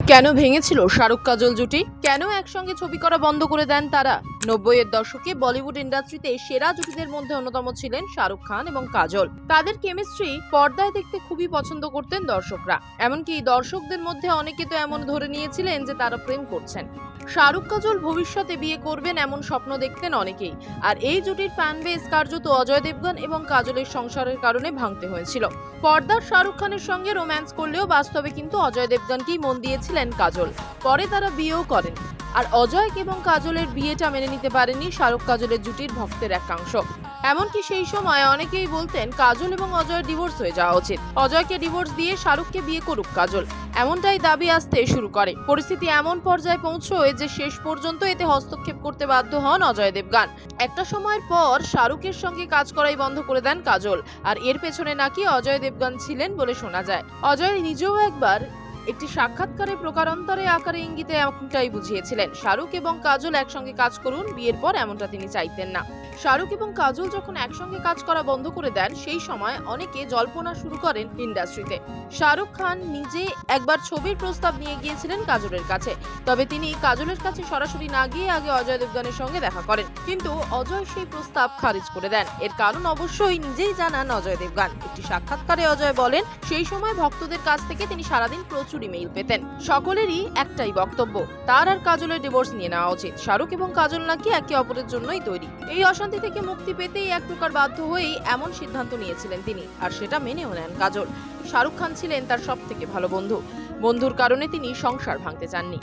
কেন ভেঙেছিল শাহরুখ কাজল জুটি? কেন একসঙ্গে ছবি করা বন্ধ করে দেন তারা? নব্বইয়ের দশকে বলিউড ইন্ডাস্ট্রিতে সেরা জুটিদের মধ্যে অন্যতম ছিলেন শাহরুখ খান এবং কাজল। তাদের কেমিস্ট্রি পর্দায় দেখতে খুবই পছন্দ করতেন দর্শকরা। এমনকি দর্শকদের মধ্যে অনেকে তো এমন ধরে নিয়েছিলেন যে তারা প্রেম করছেন। শাহরুখ কাজল ভবিষ্যতে বিয়ে করবেন এমন স্বপ্ন দেখতেন অনেকেই। আর এই জুটির ফ্যান বেস কার্যত অজয় দেবগন এবং কাজলের সংসারের কারণে ভাঙতে হয়েছিল। পর্দার শাহরুখ খানের সঙ্গে রোম্যান্স করলেও বাস্তবে কিন্তু অজয় দেবগনকেই মন দিয়েছিলেন কাজল। পরে তারা বিয়েও করেন। আর অজয় এবং কাজলের বিয়েটা মেনে নিতে পারেনি শাহরুখ কাজলের জুটির ভক্তের একাংশ। এমনকি সেই সময় অনেকেই বলতেন কাজল এবং অজয়ের ডিভোর্স হয়ে যাওয়া উচিত। অজয়কে ডিভোর্স দিয়ে শাহরুখকে বিয়ে করুক কাজল। এমনটাই দাবি আসতে শুরু করে। পরিস্থিতি এমন পর্যায়ে পৌঁছয় যে শেষ পর্যন্ত এতে হস্তক্ষেপ করতে বাধ্য হন অজয় দেবগান। একটা সময়ের পর শাহরুখের সঙ্গে কাজ করাই বন্ধ করে দেন কাজল। আর এর পেছনে নাকি অজয় দেবগান ছিলেন বলে শোনা যায়। অজয় নিজেও একবার একটি সাক্ষাৎকারে প্রকারান্তরে আকারে ইঙ্গিতে এমনটাই বুঝিয়েছিলেন। শাহরুখ এবং কাজল একসঙ্গে কাজ করুন, বিয়ের পর এমনটা তিনি চাইতেন না। শাহরুখ এবং কাজল যখন একসঙ্গে কাজ করা বন্ধ করে দেন, সেই সময় অনেকে জল্পনা শুরু করেন ইন্ডাস্ট্রিতে। শাহরুখ খান নিজে একবার ছবির প্রস্তাব নিয়ে গিয়েছিলেন কাজলের কাছে। তবে তিনি কাজলের কাছে সরাসরি না গিয়ে আগে অজয় দেবগানের সঙ্গে দেখা করেন। কিন্তু অজয় সেই প্রস্তাব খারিজ করে দেন। এর কারণ অবশ্যই নিজেই জানান অজয় দেবগান। একটি সাক্ষাৎকারে অজয় বলেন, সেই সময় ভক্তদের কাছ থেকে তিনি সারাদিন প্রচুর ইমেইল পেতেন। সকলেরই একটাই বক্তব্য, তার আর কাজলের ডিভোর্স নিয়ে নেওয়া উচিত। শাহরুখ এবং কাজল নাকি একে অপরের জন্যই তৈরি। এই অশান্তি থেকে মুক্তি পেতেই এক প্রকার বাধ্য হয়েই এমন সিদ্ধান্ত নিয়েছিলেন তিনি, আর সেটা মেনেও নেন কাজল। শাহরুখ খান ছিলেন তার সব থেকে ভালো বন্ধু। বন্ধুর কারণে তিনি সংসার ভাঙতে চাননি।